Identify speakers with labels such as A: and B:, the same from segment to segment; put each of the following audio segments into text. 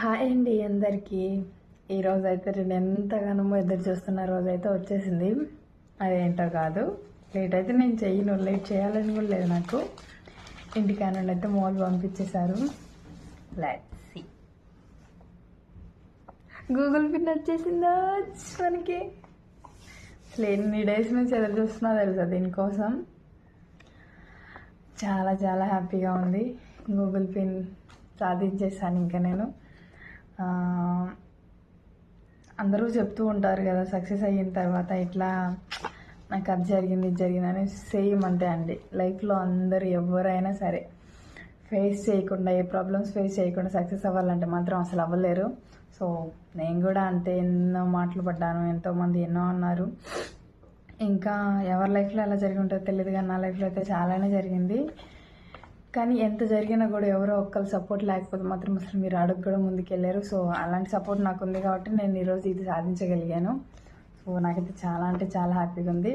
A: Hi అండి అందరికీ. ఈరోజు అయితే నేను ఎంతగానో ఎదురు చూస్తున్న రోజు అయితే వచ్చేసింది. అదేంటో కాదు. లేట్ అయితే నేను చెయ్యను. లేట్ చేయాలని కూడా లేదు నాకు. ఇంటికాడ అయితే మోల్ పంపించేశారు. లెట్సీ గూగుల్ పిన్ వచ్చేసిందా? మనకి. అసలు ఎన్ని డేస్ నుంచి ఎదురు చూస్తున్నా తెలుసా దీనికోసం? చాలా చాలా హ్యాపీగా ఉంది. గూగుల్ పిన్ సాధించేసాను ఇంకా నేను. అందరూ చెప్తూ ఉంటారు కదా సక్సెస్ అయిన తర్వాత ఇట్లా నాకు అది జరిగింది ఇది జరిగింది అని సేమ్ అంతే అండి. లైఫ్లో అందరూ ఎవరైనా సరే ఫేస్ చేయకుండా ఏ ప్రాబ్లమ్స్ ఫేస్ చేయకుండా సక్సెస్ అవ్వాలంటే మాత్రం అసలు అవ్వలేరు. సో నేను కూడా అంతే ఎన్నో మాటలు పడ్డాను ఎంతోమంది ఎన్నో అన్నారు. ఇంకా ఎవరి లైఫ్లో ఎలా జరిగి ఉంటుందో తెలియదు కానీ నా లైఫ్లో అయితే చాలానే జరిగింది. కానీ ఎంత జరిగినా కూడా ఎవరో ఒక్కరు సపోర్ట్ లేకపోతే మాత్రం అసలు మీరు అడుగు కూడా ముందుకెళ్ళారు సో అలాంటి సపోర్ట్ నాకు ఉంది కాబట్టి నేను ఈరోజు ఇది సాధించగలిగాను. సో నాకైతే చాలా అంటే చాలా హ్యాపీగా ఉంది.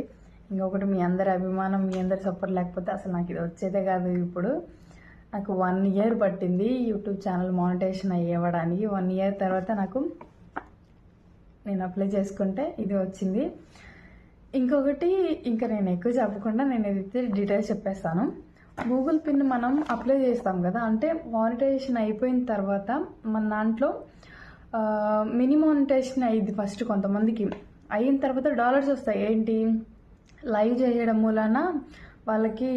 A: ఇంకొకటి మీ అందరి అభిమానం మీ అందరి సపోర్ట్ లేకపోతే అసలు నాకు ఇది వచ్చేదే కాదు ఇప్పుడు. నాకు వన్ ఇయర్ పట్టింది యూట్యూబ్ ఛానల్ మానిటేషన్ అయ్యేవడానికి. వన్ ఇయర్ తర్వాత నాకు నేను అప్లై చేసుకుంటే ఇది వచ్చింది. ఇంకొకటి ఇంకా నేను ఎక్కువ చెప్పకుండా నేను ఇది డీటెయిల్స్ చెప్పేస్తాను. గూగుల్ పిన్ మనం అప్లై చేస్తాం కదా అంటే మానిటైజేషన్ అయిపోయిన తర్వాత మన దాంట్లో మినీ మానిటైజేషన్ అయ్యింది ఫస్ట్ కొంతమందికి. అయిన తర్వాత డాలర్స్ వస్తాయి. ఏంటి? లైవ్ చేయడం మూలన వాళ్ళకి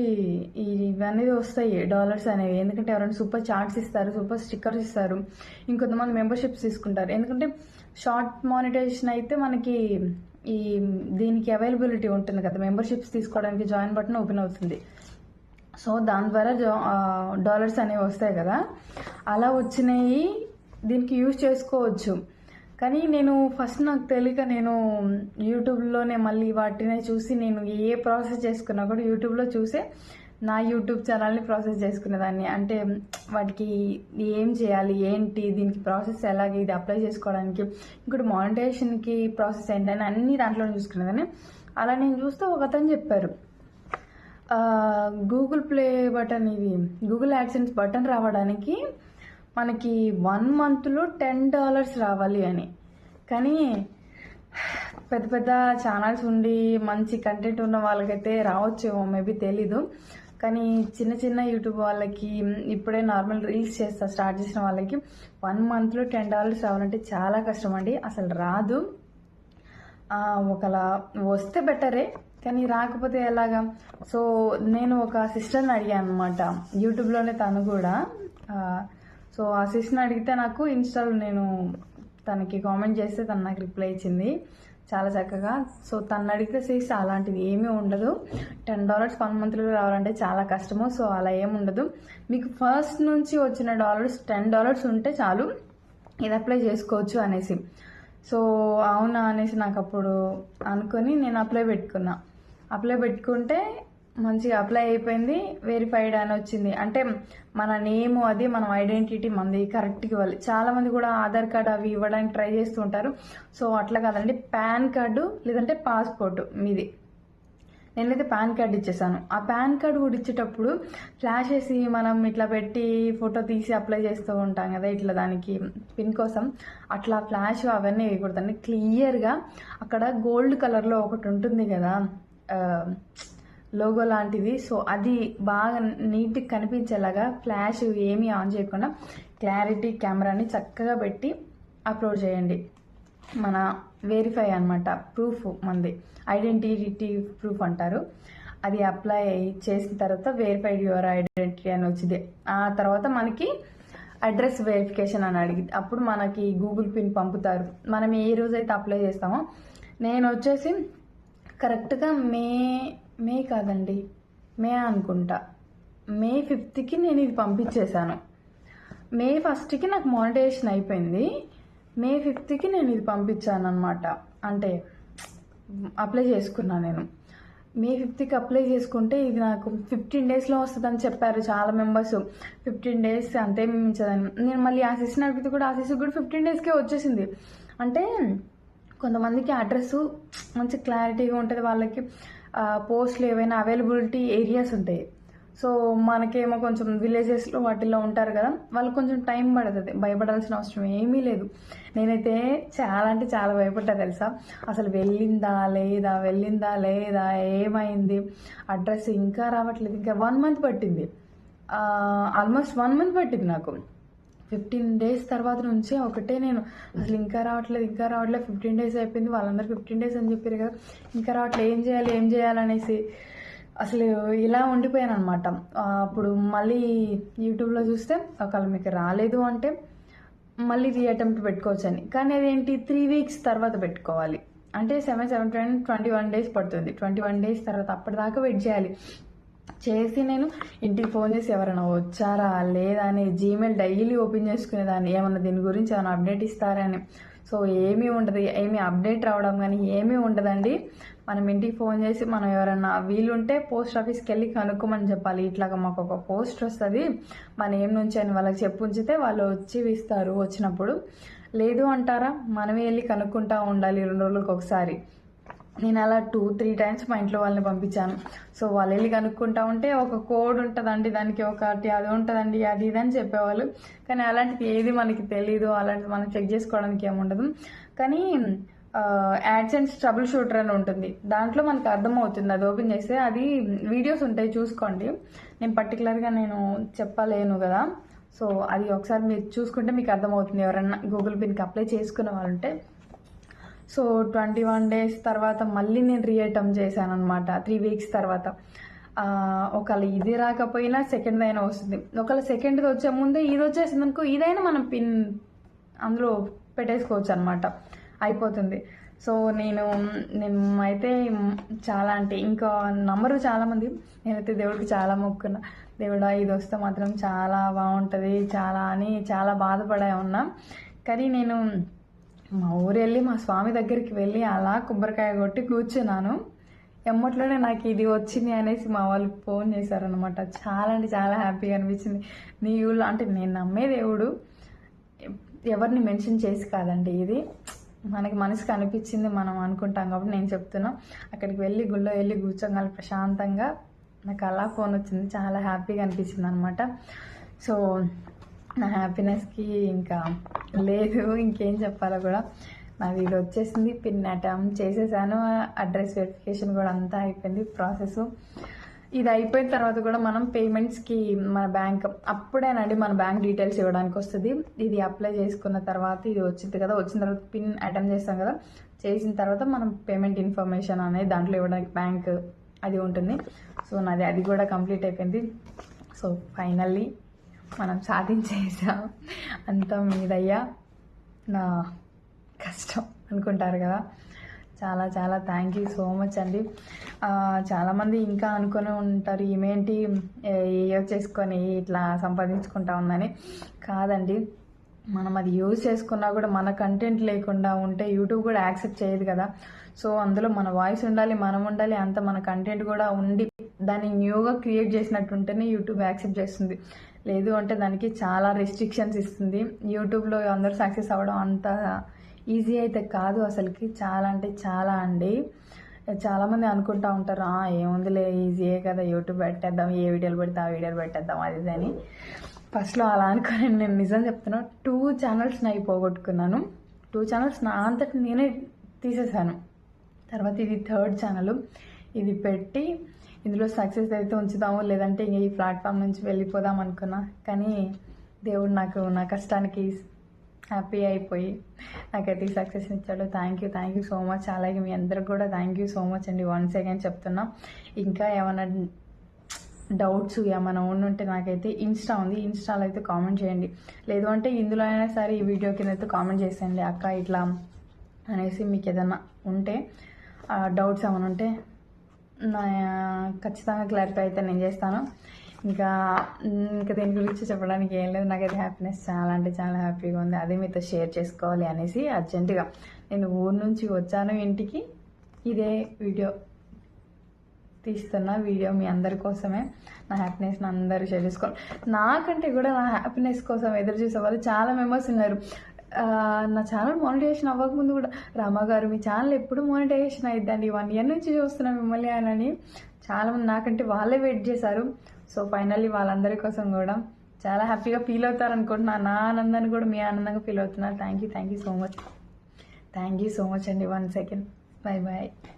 A: ఈ ఇవన్నీ వస్తాయి డాలర్స్ అనేవి. ఎందుకంటే ఎవరైనా సూపర్ చార్ట్స్ ఇస్తారు సూపర్ స్టిక్కర్స్ ఇస్తారు. ఇంకొంతమంది మెంబర్షిప్స్ తీసుకుంటారు. ఎందుకంటే షార్ట్ మానిటైజేషన్ అయితే మనకి ఈ దీనికి అవైలబిలిటీ ఉంటుంది కదా. మెంబర్షిప్స్ తీసుకోవడానికి జాయిన్ బటన్ ఓపెన్ అవుతుంది. సో దాని ద్వారా జా- డాలర్స్ అనేవి వస్తాయి కదా. అలా వచ్చినాయి దీనికి యూజ్ చేసుకోవచ్చు. కానీ నేను ఫస్ట్ నాకు తెలియక నేను యూట్యూబ్లోనే మళ్ళీ వాటినే చూసి నేను ఏ ప్రాసెస్ చేసుకున్నా కూడా యూట్యూబ్లో చూసే నా యూట్యూబ్ ఛానల్ని ప్రాసెస్ చేసుకునేదాన్ని. అంటే వాటికి ఏం చేయాలి ఏంటి దీనికి ప్రాసెస్ ఎలాగ ఇది అప్లై చేసుకోవడానికి ఇంకోటి మానిటైజేషన్కి ప్రాసెస్ ఏంటని అన్ని దాంట్లో చూసుకునేదాన్ని. అలా నేను చూస్తే ఒక అతను చెప్పారు. గూగుల్ ప్లే బటన్ ఇది గూగుల్ యాక్సెన్స్ బటన్ రావడానికి మనకి వన్ మంత్లో టెన్ డాలర్స్ రావాలి అని. కానీ పెద్ద పెద్ద ఛానల్స్ ఉండి మంచి కంటెంట్ ఉన్న వాళ్ళకైతే రావచ్చేమో మేబీ తెలీదు. కానీ చిన్న చిన్న యూట్యూబ్ వాళ్ళకి ఇప్పుడే నార్మల్ రీల్స్ చేస్తా స్టార్ట్ చేసిన వాళ్ళకి వన్ మంత్లో టెన్ డాలర్స్ రావాలంటే చాలా కష్టం అండి. అసలు రాదు. ఒకలా వస్తే బెటరే కానీ రాకపోతే ఎలాగా? సో నేను ఒక సిస్టర్ని అడిగాను అనమాట యూట్యూబ్లోనే తను కూడా. సో ఆ సిస్టర్ని అడిగితే నాకు ఇన్స్టాలో నేను తనకి కామెంట్ చేస్తే తను నాకు రిప్లై ఇచ్చింది. చాలా చక్కగా. సో తను అడిగితే సిస్ అలాంటిది ఏమీ ఉండదు. టెన్ డాలర్స్ వన్ మంత్లో రావాలంటే చాలా కష్టము. సో అలా ఏమి ఉండదు. మీకు ఫస్ట్ నుంచి వచ్చిన డాలర్స్ టెన్ డాలర్స్ ఉంటే చాలు. ఇది అప్లై చేసుకోవచ్చు అనేసి. సో అవునా అనేసి నాకు అప్పుడు అనుకొని నేను అప్లై పెట్టుకున్నా. అప్లై పెట్టుకుంటే మంచిగా అప్లై అయిపోయింది వెరిఫైడ్ అని వచ్చింది. అంటే మన నేమ్ అది మన ఐడెంటిటీ మనది కరెక్ట్గా ఇవ్వాలి. చాలామంది కూడా ఆధార్ కార్డు అవి ఇవ్వడానికి ట్రై చేస్తూ ఉంటారు. సో అట్లా కాదండి. పాన్ కార్డు లేదంటే పాస్పోర్ట్ మీది. నేనైతే పాన్ కార్డ్ ఇచ్చేసాను. ఆ పాన్ కార్డు కూడా ఇచ్చేటప్పుడు ఫ్లాష్ వేసి మనం ఇట్లా పెట్టి ఫోటో తీసి అప్లై చేస్తూ ఉంటాం కదా ఇట్లా దానికి పిన్ కోసం. అట్లా ఫ్లాష్ అవన్నీ వేయకూడదండి. క్లియర్గా అక్కడ గోల్డ్ కలర్లో ఒకటి ఉంటుంది కదా లోగో లాంటిది సో అది బాగా నీట్గా కనిపించేలాగా ఫ్లాష్ ఏమీ ఆన్ చేయకుండా క్లారిటీ కెమెరాని చక్కగా పెట్టి అప్లోడ్ చేయండి. మన వెరిఫై అనమాట ప్రూఫ్ మంది ఐడెంటిటీ ప్రూఫ్ అంటారు. అది అప్లై చేసిన తర్వాత వెరిఫైడ్ యువర్ ఐడెంటిటీ అని వచ్చింది. ఆ తర్వాత మనకి అడ్రస్ వెరిఫికేషన్ అని అడిగింది అప్పుడు మనకి గూగుల్ పిన్ పంపుతారు. మనం ఏ రోజైతే అప్లై చేస్తామో నేను వచ్చేసి కరెక్ట్గా మే మే కాదండి. మే అనుకుంటా. మే ఫిఫ్త్కి నేను ఇది పంపించేశాను. మే ఫస్ట్కి నాకు మానిటైజేషన్ అయిపోయింది. మే ఫిఫ్త్కి నేను ఇది పంపించాను అనమాట అంటే అప్లై చేసుకున్నాను నేను. మే ఫిఫ్త్కి అప్లై చేసుకుంటే ఇది నాకు ఫిఫ్టీన్ డేస్లో వస్తుందని చెప్పారు చాలా మెంబర్స్. ఫిఫ్టీన్ డేస్ అంతే మించదని. నేను మళ్ళీ ఆశిస్ని అడిగితే కూడా ఆ కూడా ఫిఫ్టీన్ డేస్కే వచ్చేసింది. అంటే కొంతమందికి అడ్రస్ మంచి క్లారిటీగా ఉంటుంది. వాళ్ళకి పోస్ట్లు ఏవైనా అవైలబిలిటీ ఏరియాస్ ఉంటాయి. సో మనకేమో కొంచెం విలేజెస్లో వాటిల్లో ఉంటారు కదా వాళ్ళు కొంచెం టైం పడుతుంది. భయపడాల్సిన అవసరం ఏమీ లేదు. నేనైతే చాలా అంటే చాలా భయపడ్డా తెలుసా? అసలు వెళ్ళిందా లేదా వెళ్ళిందా లేదా ఏమైంది? అడ్రస్ ఇంకా రావట్లేదు. ఇంకా వన్ మంత్ పట్టింది. ఆల్మోస్ట్ వన్ మంత్ పట్టింది నాకు. ఫిఫ్టీన్ డేస్ తర్వాత నుంచి ఒకటే నేను. అసలు ఇంకా రావట్లేదు ఇంకా రావట్లేదు. ఫిఫ్టీన్ డేస్ అయిపోయింది. వాళ్ళందరూ ఫిఫ్టీన్ డేస్ అని చెప్పారు కదా. ఇంకా రావట్లేదు. ఏం చేయాలి ఏం చేయాలనేసి అసలు ఇలా ఉండిపోయాను అనమాట అప్పుడు మళ్ళీ యూట్యూబ్లో చూస్తే ఒకవేళ మీకు రాలేదు అంటే మళ్ళీ రీ అటెంప్ట్ పెట్టుకోవచ్చు అని కానీ అదేంటి? త్రీ వీక్స్ తర్వాత పెట్టుకోవాలి. అంటే seven seven twenty twenty one days పడుతుంది. ట్వంటీ వన్ డేస్ తర్వాత అప్పటిదాకా వెయిట్ చేయాలి. చేసి నేను ఇంటికి ఫోన్ చేసి ఎవరైనా వచ్చారా లేదా అని జీమెయిల్ డైలీ ఓపెన్ చేసుకునేదాన్ని. ఏమన్నా దీని గురించి ఏమైనా అప్డేట్ ఇస్తారా అని. సో ఏమీ ఉండదు. ఏమీ అప్డేట్ రావడం కానీ ఏమీ ఉండదండి. మనం ఇంటికి ఫోన్ చేసి మనం ఎవరైనా వీలుంటే పోస్ట్ ఆఫీస్కి వెళ్ళి కనుక్కోమని చెప్పాలి. ఇట్లాగా మాకు ఒక పోస్ట్ వస్తుంది. మన ఏం నుంచి అని వాళ్ళకి చెప్పు ఉంచితే వాళ్ళు వచ్చి ఇస్తారు. వచ్చినప్పుడు లేదు అంటారా? మనమే వెళ్ళి కనుక్కుంటా ఉండాలి రెండు రోజులకు ఒకసారి నేను అలా టూ త్రీ టైమ్స్ మా ఇంట్లో వాళ్ళని పంపించాను. సో వాళ్ళు వెళ్ళి కనుక్కుంటా ఉంటే ఒక కోడ్ ఉంటుందండి దానికి ఒకటి అది ఉంటుందండి అది ఇది అని చెప్పేవాళ్ళు. కానీ అలాంటిది ఏది మనకి తెలీదు అలాంటిది మనం చెక్ చేసుకోవడానికి ఏముండదు కానీ యాడ్సెన్స్ ట్రబుల్ షూటర్ అని ఉంటుంది. దాంట్లో మనకు అర్థమవుతుంది. అది ఓపెన్ చేస్తే అది వీడియోస్ ఉంటాయి చూసుకోండి. నేను పర్టికులర్గా నేను చెప్పలేను కదా. సో అది ఒకసారి మీరు చూసుకుంటే మీకు అర్థమవుతుంది. ఎవరన్నా గూగుల్ పిన్కి అప్లై చేసుకునే వాళ్ళు ఉంటే సో ట్వంటీ వన్ డేస్ తర్వాత మళ్ళీ నేను రీఐటమ్ చేశాను అనమాట త్రీ వీక్స్ తర్వాత. ఒకవేళ ఇది రాకపోయినా సెకండ్ అయినా వస్తుంది. ఒకవేళ సెకండ్ది వచ్చే ముందే ఇది వచ్చేసింది అనుకో ఇదైనా మనం పిన్ అందులో పెట్టేసుకోవచ్చు అనమాట అయిపోతుంది. సో నేను నేను అయితే చాలా అంటే ఇంకా నంబరు చాలామంది. నేనైతే దేవుడికి చాలా మొక్కున్నా. దేవుడా ఇది వస్తే మాత్రం చాలా బాగుంటుంది చాలా అని చాలా బాధపడే ఉన్నా. కానీ నేను మా ఊరు వెళ్ళి మా స్వామి దగ్గరికి వెళ్ళి అలా కొబ్బరికాయ కొట్టి కూర్చున్నాను. ఎమ్మట్లోనే నాకు ఇది వచ్చింది అనేసి మా వాళ్ళు ఫోన్ చేశారనమాట చాలా అంటే చాలా హ్యాపీగా అనిపించింది. నీ ఊళ్ళో అంటే నేను నమ్మే దేవుడు ఎవరిని మెన్షన్ చేసి కాదండి ఇది. మనకి మనసుకు అనిపించింది మనం అనుకుంటాం కాబట్టి నేను చెప్తున్నా. అక్కడికి వెళ్ళి గుళ్ళో వెళ్ళి కూర్చోగల ప్రశాంతంగా నాకు అలా ఫోన్ వచ్చింది. చాలా హ్యాపీగా అనిపించింది అనమాట సో నా హ్యాపీనెస్కి ఇంకా లేదు ఇంకేం చెప్పాలో కూడా. నాది ఇది వచ్చేసింది పిన్ అటెంప్ట్ చేసేసాను. అడ్రస్ వెరిఫికేషన్ కూడా అంతా అయిపోయింది ప్రాసెస్ ఇది అయిపోయిన తర్వాత కూడా మనం పేమెంట్స్కి మన బ్యాంక్ అప్పుడేనండి మన బ్యాంక్ డీటెయిల్స్ ఇవ్వడానికి వస్తుంది. ఇది అప్లై చేసుకున్న తర్వాత ఇది వచ్చింది కదా వచ్చిన తర్వాత పిన్ అటెంప్ట్ చేస్తాం కదా చేసిన తర్వాత మనం పేమెంట్ ఇన్ఫర్మేషన్ అనేది దాంట్లో ఇవ్వడానికి బ్యాంక్ అది ఉంటుంది. సో నాది అది కూడా కంప్లీట్ అయిపోయింది. సో ఫైనల్లీ మనం సాధించేసాం అంతా మీదయ్యా నా కష్టం అనుకుంటారు కదా. చాలా చాలా థ్యాంక్ యూ సో మచ్ అండి. చాలామంది ఇంకా అనుకుని ఉంటారు ఏమేంటి ఏయో చేసుకొని ఇట్లా సంపాదించుకుంటా ఉందని. కాదండి మనం అది యూజ్ చేసుకున్నా కూడా మన కంటెంట్ లేకుండా ఉంటే యూట్యూబ్ కూడా యాక్సెప్ట్ చేయదు కదా. సో అందులో మన వాయిస్ ఉండాలి మనం ఉండాలి అంత మన కంటెంట్ కూడా ఉండి దాన్ని న్యూగా క్రియేట్ చేసినట్టు ఉంటేనే యూట్యూబ్ యాక్సెప్ట్ చేస్తుంది. లేదు అంటే దానికి చాలా రెస్ట్రిక్షన్స్ ఇస్తుంది. యూట్యూబ్లో అందరూ సక్సెస్ అవ్వడం అంత ఈజీ అయితే కాదు అసలుకి. చాలా అంటే చాలా అండి. చాలామంది అనుకుంటా ఉంటారు ఏముందిలే ఈజీయే కదా యూట్యూబ్ పెట్టేద్దాం ఏ వీడియోలు పెడితే ఆ వీడియోలు పెట్టేద్దాం అది అని. ఫస్ట్లో అలా అనుకుని నేను నిజం చెప్తున్నా టూ ఛానల్స్ నై పోగొట్టుకున్నాను. టూ ఛానల్స్ నా అంతటి నేనే తీసేసాను. తర్వాత ఇది థర్డ్ ఛానల్ ఇది పెట్టి ఇందులో సక్సెస్ అయితే ఉంచుదాము లేదంటే ఇంక ఈ ప్లాట్ఫామ్ నుంచి వెళ్ళిపోదాం అనుకున్నా. కానీ దేవుడు నాకు నా కష్టానికి హ్యాపీ అయిపోయి నాకైతే ఈ సక్సెస్ ఇచ్చాడు. Thank you thank you so much అలాగే మీ అందరికి కూడా థ్యాంక్ యూ సో మచ్ అండి. వన్స్ అగైన్ చెప్తున్నా. ఇంకా ఏమైనా డౌట్స్ ఏమైనా ఉండుంటే నాకైతే ఇన్స్టా ఉంది. ఇన్స్టాలో అయితే కామెంట్ చేయండి. లేదు అంటే ఇందులో అయినా సరే ఈ వీడియో కింద అయితే కామెంట్ చేసేయండి. అక్క ఇట్లా అనేసి మీకు ఏదైనా ఉంటే డౌట్స్ ఏమైనా ఉంటే ఖచ్చితంగా క్లారిఫై అయితే నేను చేస్తాను. ఇంకా ఇంకా దీని గురించి చెప్పడానికి ఏం లేదు. నాకైతే హ్యాపీనెస్ చాలా అంటే చాలా హ్యాపీగా ఉంది. అదే మీతో షేర్ చేసుకోవాలి అనేసి అర్జెంటుగా నేను ఊరు నుంచి వచ్చాను ఇంటికి. ఇదే వీడియో తీస్తున్న వీడియో మీ అందరి కోసమే. నా హ్యాపీనెస్ని అందరూ షేర్ చేసుకోవాలి. నాకంటే కూడా నా హ్యాపీనెస్ కోసం ఎదురు చూసే వాళ్ళు చాలా మెంబర్స్ ఉన్నారు. నా ఛానల్ మానిటైజేషన్ అవ్వకముందు కూడా రామాగారు మీ ఛానల్ ఎప్పుడు మానిటైజేషన్ అయిద్దండి. వన్ ఇయర్ నుంచి చూస్తున్నా మిమ్మల్ని అని చాలామంది నాకంటే వాళ్ళే వెయిట్ చేశారు. సో ఫైనల్లీ వాళ్ళందరి కోసం కూడా చాలా హ్యాపీగా ఫీల్ అవుతారు అనుకుంటున్నా. నా ఆనందాన్ని కూడా మీ ఆనందంగా ఫీల్ అవుతున్నారు. Thank you thank you so much thank you so much అండి. One second bye bye